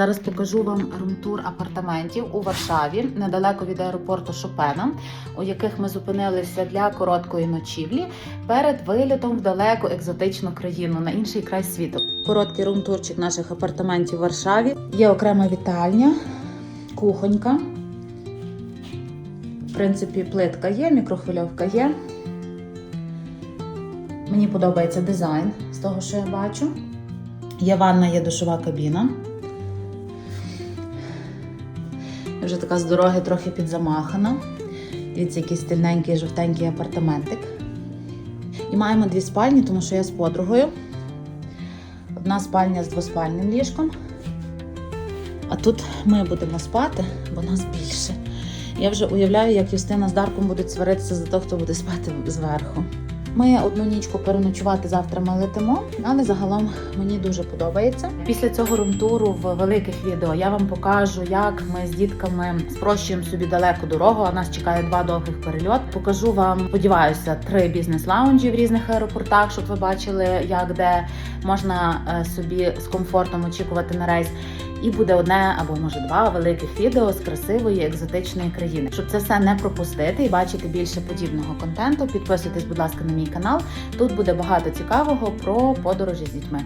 Зараз покажу вам румтур апартаментів у Варшаві, недалеко від аеропорту Шопена, у яких ми зупинилися для короткої ночівлі перед вилітом в далеку екзотичну країну на інший край світу. Короткий румтурчик наших апартаментів в Варшаві. Є окрема вітальня, кухонька. В принципі, плитка є, мікрохвильовка є. Мені подобається дизайн з того, що я бачу. Є ванна, є душова кабіна. Вже така з дороги трохи підзамахана. Дивіться, який стильненький жовтенький апартаментик. І маємо дві спальні, тому що я з подругою. Одна спальня з двоспальним ліжком. А тут ми будемо спати, бо нас більше. Я вже уявляю, як Юстина з Дарком будуть сваритися за того, хто буде спати зверху. Ми одну нічку переночувати завтра ми летимо, але загалом мені дуже подобається. Після цього румтуру в великих відео я вам покажу, як ми з дітками спрощуємо собі далеку дорогу. А нас чекає два довгих перельот. Покажу вам, сподіваюся, три бізнес-лаунжі в різних аеропортах, щоб ви бачили, як де можна е, собі з комфортом очікувати на рейс. І буде одне або може два великих відео з красивої екзотичної країни. Щоб це все не пропустити і бачити більше подібного контенту, підписуйтесь, будь ласка, на мій канал. Тут буде багато цікавого про подорожі з дітьми.